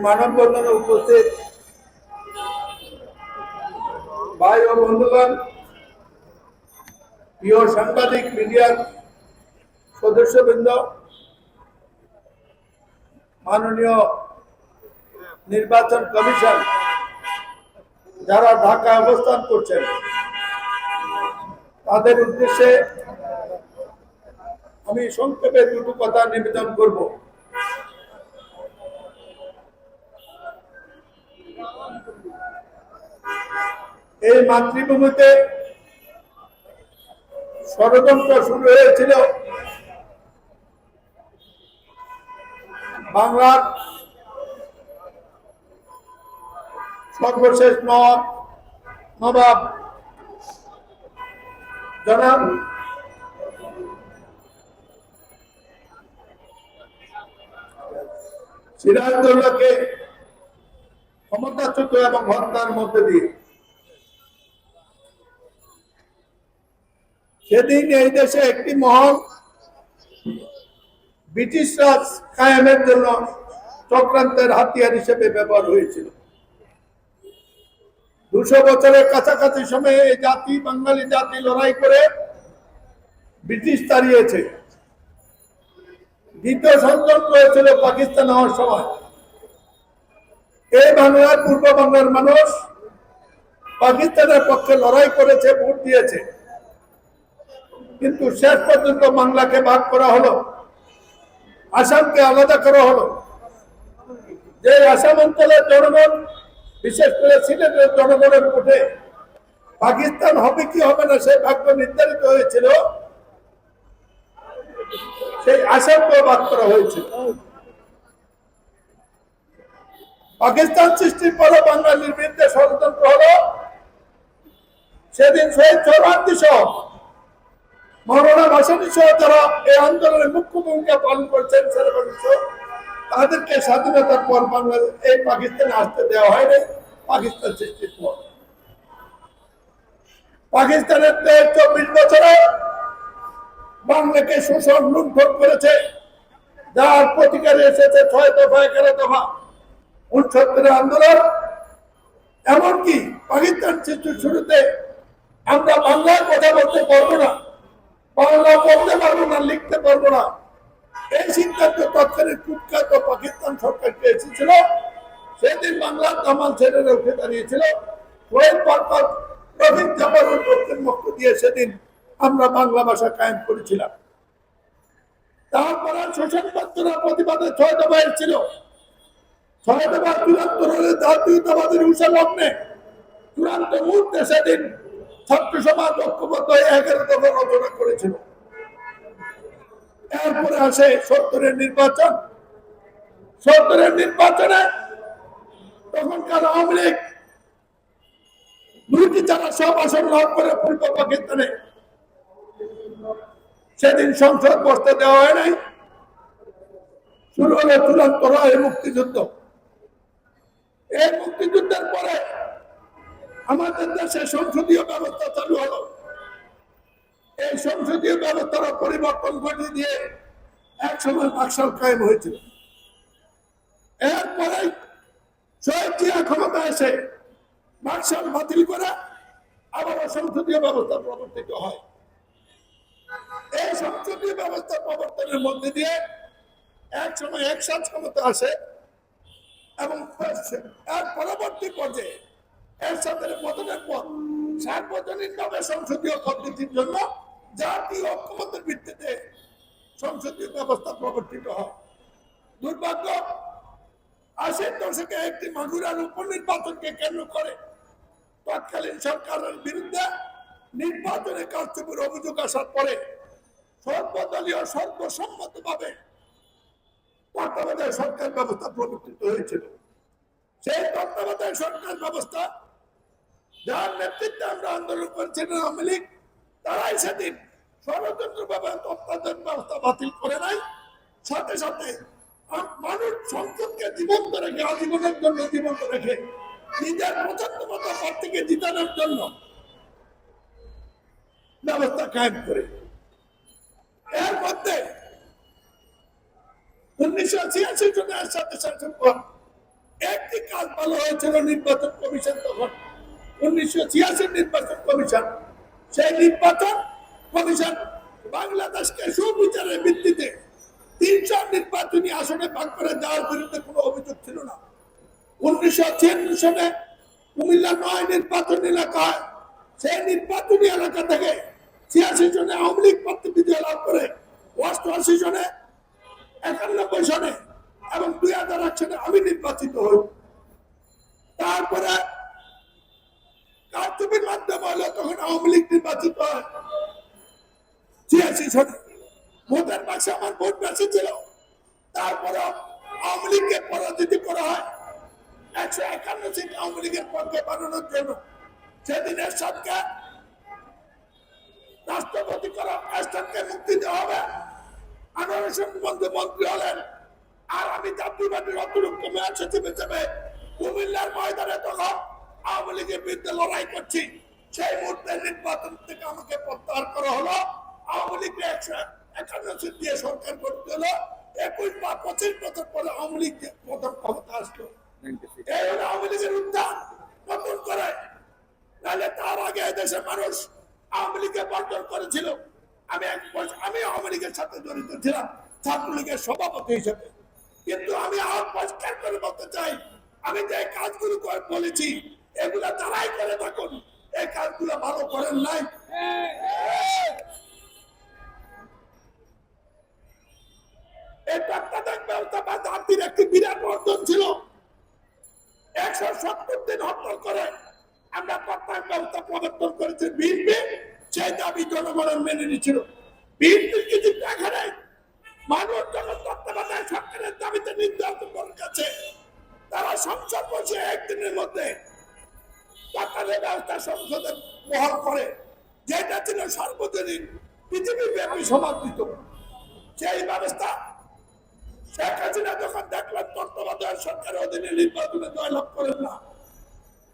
এই মানববন্ধনে উপস্থিত ভাই ও বন্ধুগণ, প্রিয় সাংবাদিক, মিডিয়ার সদস্যবৃন্দ, মাননীয় নির্বাচন কমিশন যারা ঢাকায় অবস্থান করছেন, তাদের উদ্দেশ্যে আমি সংক্ষেপে দুটো কথা নিবেদন করব। এই মাতৃভূমিতে ষড়যন্ত্র শুরু হয়েছিল। বাংলার সর্বশেষ নবাব নবাব জনাব সিরাজদৌল্লাকে ক্ষমতাচ্যুত এবং হত্যার মধ্যে দিয়ে সেদিন এই দেশে একটি মহল ব্রিটিশ রাজ কায়েমের জন্য চক্রান্তের হাতিয়ার হিসেবে ব্যবহার হয়েছিল। দুশো বছরের কাছাকাছি সময়ে এই জাতি, বাঙালি জাতি লড়াই করে ব্রিটিশ তাড়িয়েছে। দ্বিতীয় সন্তান হয়েছিল পাকিস্তান হওয়ার সময়। এই বাংলার পূর্ব বাংলার মানুষ পাকিস্তানের পক্ষে লড়াই করেছে, ভোট দিয়েছে। কিন্তু শেষ পর্যন্ত বাংলাকে ভাগ করা হলো। আসামকে আলাদা করা হলো। যে আসাম অঞ্চলের জনগণ, বিশেষ করে সিলেটের জনগণের ভোটে পাকিস্তান হবে কি হবে না, সেই ভাগ্য নির্ধারিত হয়েছিল। সেই আসামকে বাদ করা হয়েছিল। পাকিস্তান সৃষ্টির পরে বাঙালির বিরুদ্ধে ষড়যন্ত্র হলো। সেদিন শহীদ চৌরান্তি সহ মৌলানা ভাসানি সহ যারা এই আন্দোলনের মুখ্য ভূমিকা পালন করছেন তাদেরকে স্বাধীনতার পর বাংলাদেশ, এই পাকিস্তানে আসতে দেওয়া হয়নি, পাকিস্তান সৃষ্টির পর। পাকিস্তানের চব্বিশ বছরে বাংলাকে শোষণ, লুণ্ঠন করেছে। যার প্রতিকারে এসেছে ছয় দফা, এগারো দফা উনসত্তরের আন্দোলন। এমনকি পাকিস্তান সৃষ্টির শুরুতে আমরা বাংলায় কথা বলতে পারব না। বাংলা বলতে পারব না, লিখতে পারব পাকিস্তান বাংলার মক্ষ দিয়ে সেদিন আমরা বাংলা ভাষা কায়েম করেছিলাম। তারপরে প্রতিবাদে ছয় দফা এসেছিল। ছয় দফা চূড়ান্ত জাতীয়তাবাদের উষা লগ্নে চূড়ান্ত মুহূর্তে সেদিন ছাত্র সমাজ এগারো দফা রচনা করেছিল। এরপরে আসে সত্তরের নির্বাচন। সত্তরের নির্বাচনে তখনকার আওয়ামী লীগ সব আসন লাভ করে পূর্ব পাকিস্তানে সেদিন সংসদ বসতে দেওয়া হয় নাই। শুরু হলো চূড়ান্ত রায় মুক্তিযুদ্ধ। এই মুক্তিযুদ্ধের পরে আমাদের দেশে সংসদীয় ব্যবস্থা চালু হলো। এই সংসদীয় ব্যবস্থার পরিবর্তন ঘটিয়ে দিয়ে এক সময় বাকশাল কায়েম হয়েছিল। এরপরে শহীদ ক্ষমতা এসে বাকশাল বাতিল করে আবার সংসদীয় ব্যবস্থা প্রবর্তিত হয়। এই সংসদীয় ব্যবস্থা প্রবর্তনের মধ্যে দিয়ে এক সময় একসাথ ক্ষমতা আসে এবং এর পরবর্তী পর্যায়ে এর সাথে পতনের পর সার্বজনীন ভাবে সংসদীয় পদ্ধতির জন্য জাতীয় ঐক্যমতের ভিত্তিতে সংসদীয় ব্যবস্থা প্রবর্তিত হয়। দুর্ভাগ্য, আশির দশকে একটি মাগুরার উপনির্বাচনকে কেন্দ্র করে তৎকালীন সরকারের বিরুদ্ধে নির্বাচনে কারচুপির অভিযোগ আসার পরে সর্বদলীয় সর্বসম্মত ভাবে তত্ত্বাবধায়ক সরকার ব্যবস্থা প্রবর্তিত হয়েছিল। সেই তত্ত্বাবধায়ক সরকার ব্যবস্থা যার নেতৃত্বে আমরা আন্দোলন করেছিলেন আওয়ামী লীগ। তারাই সেদিন ষড়যন্ত্র ভাবে তত্ত্বাবধায়ক ব্যবস্থা বাতিল করে নাই। সাথে সাথে মানুষ সংসদকে জীবন্ত রেখে, আজীবনের জন্য জীবন্ত রেখে, নিজের পছন্দ মতো প্রার্থীকে জিতানোর জন্য ব্যবস্থা কায়েম করে। এর মধ্যে উনিশশো ছিয়াশি জনের সাথে শাসন পর একটি কাজ ভালো হয়েছিল, নির্বাচন কমিশন তখন উনিশশো ছিয়াশি নির্বাচন কমিশন। সেই নির্বাচন কমিশন বাংলাদেশকে সুবিচারের ভিত্তিতে তিনশো নির্বাচনী আসনে ভাগ করে দেওয়ার বিরুদ্ধে কোনো অভিযোগ ছিল না। উনিশশো ছিয়ানব্বই সনে কুমিল্লা নয় নির্বাচনী এলাকা হয়। সেই নির্বাচনী এলাকা থেকে ছিয়াশি জনে আওয়ামী লীগ প্রার্থী বিজয় লাভ করে, অষ্টআশি জনে একানব্বই সনে এবং দুই হাজার এক সনে আমি নির্বাচিত হই। তারপরে কারচুপির মাধ্যমে হলো তখন আওয়ামী লীগ নির্বাচিত হয়। আমার ভোট বেশি ছিল তারপরে আওয়ামী লীগকে পরাজিত করা হয়। একশো একান্ন সিট আওয়ামী লীগের পক্ষে বানানোর জন্য। সেদিন এরশাদকে রাষ্ট্রপতি করা এরশাদকে মুক্তি দেওয়া হবে। আনোয়ার বন্ধু মন্ত্রী হলেন। আর আমি জাতীয়বাদীর অতিরিক্ত মেয়র সচিব হিসেবে কুমিল্লার ময়দানে তখন আওয়ামী লীগের বিরুদ্ধে লড়াই করছি। সেই মুহূর্তে নির্বাচন থেকে আমাকে প্রত্যাহার করা হলো। আওয়ামী লীগকে একশো একান্ন সিট দিয়ে সরকার করতে হলো। একুশ বা পঁচিশ বছর পরে আওয়ামী লীগ প্রথম ক্ষমতা আসলো। এই হলো আওয়ামী লীগের উত্থান। নতুন করে। নাহলে তার আগে দেশের মানুষ আওয়ামী লীগকে বর্জন করেছিল। আমি এক বছর আমি আওয়ামী লীগের সাথে জড়িত ছিলাম ছাত্রলীগের সভাপতি হিসেবে। কিন্তু আমি আবার পরিষ্কার করে বলতে চাই আমি যে কাজগুলো বলেছি এগুলা তারাই করে থাকুন, এই কাজগুলো ভালো করেন নাই। এই বিরাট অর্জন ছিল। একশো সত্তর দিন হরতাল করে আমরা তত্ত্বাবধায়ক ব্যবস্থা প্রবর্তন করেছি। বিএনপি সেই দাবি জনগণের মেনে নিয়েছিল। বিএনপির কিছু দেখা নেই। মানুষ যখন তত্ত্বাবধায়ক সরকারের দাবিতে গেছে, তারা সংসদ বসে একদিনের মধ্যে তত্ত্বাবধায়ক ব্যবস্থা সংসদে বহল করে, যেটা ছিল সর্বজনীন পৃথিবী ব্যাপী সমাদৃত। সেই ব্যবস্থা শেখ হাসিনা যখন দেখলেন, তত্ত্বাবধায়ক সরকারের অধীনে নির্বাচনে জয়লাভ করেন না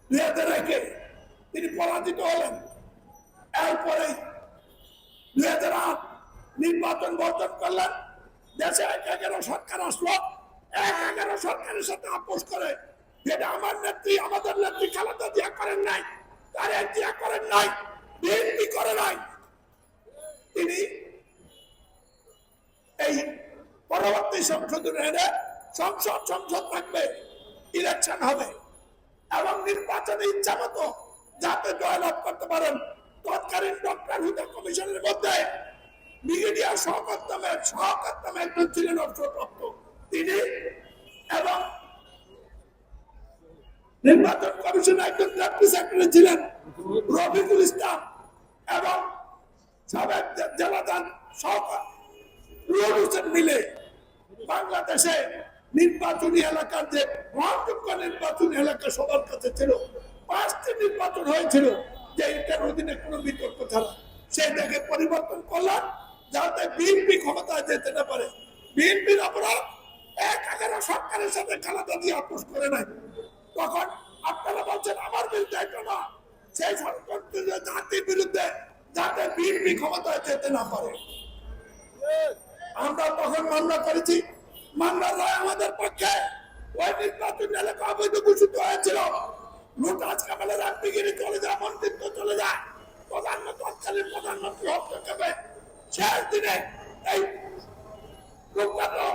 দুই একে তিনি পরাজিত হলেন। এরপরেই দুই হাজার আট নির্বাচন বর্জন করলেন। দেশে এক এগারো সরকার আসলো, এক এগারো সরকারের সাথে আপোষ করে যেটা আমার নেত্রী, আমাদের নেত্রী খালেদা জিয়া করেন নাই, তার এক জিয়া করেন নাই, বিএনপি করে নাই। তিনি এই পরবর্তী সংশোধনে এনে সংসদ সংসদ থাকবে ইলেকশন হবে। এবং নির্বাচনে ইচ্ছা মতো যাতে জয়লাভ করতে পারেন, তৎকালীন ডক্টর হুদা কমিশনের মধ্যে ব্রিগেডিয়ার শওকত নামে একজন ছিলেন অবসরপ্রাপ্ত। তিনি এবং নির্বাচন কমিশনের একজন ডেপুটি সেক্রেটারি ছিলেন, রফিকুল ইসলাম, এবং সাবেক জেলাদান হোসেন মিলে বাংলাদেশে নির্বাচনী এলাকার যে গ্রহণযোগ্য নির্বাচনী এলাকা সবার কাছে ছিল, পাঁচটি নির্বাচন হয়েছিল যে এটার অধীনে কোনো বিতর্ক ছাড়া। সেটাকে পরিবর্তন করলাম, যাতে বিএনপি ক্ষমতায় যেতে না পারে। বিএনপির অপরাধ এক এগারো সরকারের সাথে খালাদা দিয়ে আপোষ করে নাই। তখন আপনারা বলছেন, আমার বিরুদ্ধে এটা না। সেই ষড়যন্ত্র জাতির বিরুদ্ধে যাতে বিএনপি ক্ষমতায় যেতে না পারে। আমরা তখন মামলা করেছি। মামলার রায় আমাদের পক্ষে। ওই নির্বাচন এলাকা অবৈধ ঘোষিত হয়েছিল? লুটাস কামালের রাজনীতিগিরি চলে যায়, মন্ত্রিত্ব চলে যায়। প্রধানমন্ত্রী তৎকালীন প্রধানমন্ত্রী হস্তক্ষেপে শেষ দিনে এই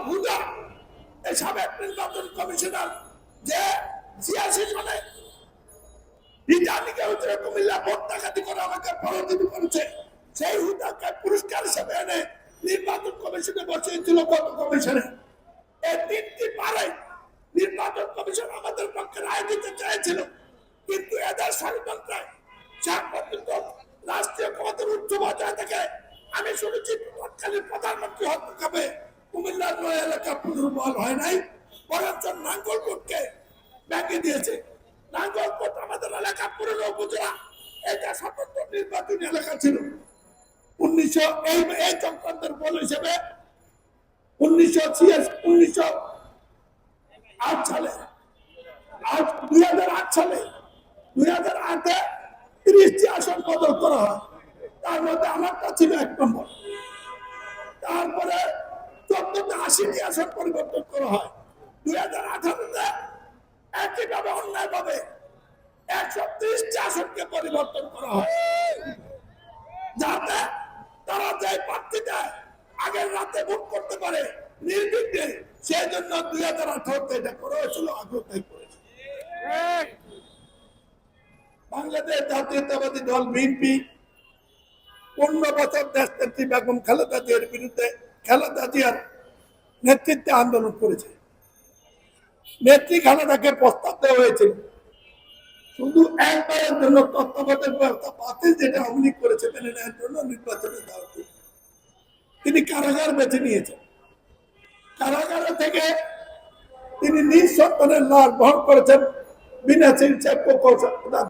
হুদা। এই সাবেক নির্বাচন কমিশনার যে কিন্তু এদের রাষ্ট্রীয় ক্ষমতার উচ্চ পর্যায়ে থেকে আমি শুনেছি তৎকালীন প্রধানমন্ত্রী হস্তক্ষেপে কুমিল্লার এলাকা পুনর্বহাল হয় নাই। বরঞ্চ নাঙ্গলকোটকে ব্যাঙ্কে দিয়েছে। আমাদের এলাকা পুরনো উপজেলা। এটা স্বতন্ত্র নির্বাচনী এলাকা ছিল। উনিশশো এই এই চক্রান্তের বল হিসেবে উনিশশো ছিয়াশি, উনিশশো আট সালে দুই হাজার আট সালে, দুই হাজার আটে তিরিশটি আসন বদল করা হয়। তার মধ্যে আমারটা ছিল এক নম্বর। তারপরে চোদ্দতে আশিটি আসন পরিবর্তন করা হয়। দুই হাজার আঠারোতে অন্যায়ভাবে একশো আসনকে পরিবর্তন করা হয়। যাতে তারা যে প্রার্থী দেয় আগের রাতে ভোট করতে পারে, নির্বিঘ্নে, সেই জন্য দুই হাজার আঠারোতে এটা করা হয়েছিল বাংলাদেশ জাতীয়তাবাদী দল বিএনপি পনেরো বছর দেশ নেত্রী বেগম খালেদা জিয়ার বিরুদ্ধে খালেদা জিয়ার নেতৃত্বে আন্দোলন করেছে। নেত্রী খালেদাকে প্রস্তাব দেওয়া হয়েছিল শুধু একবারের জন্য তত্ত্বাবধায়ক ব্যবস্থা বাতিল যেটা অভিযোগ করেছে মেনে নেওয়ার জন্য নির্বাচনে দেওয়া তিনি কারাগার বেছে নিয়েছেন। কারাগার থেকে তিনি নিজ সন্তানের লাশ বহন করেছেন বিনা চিকিৎসায়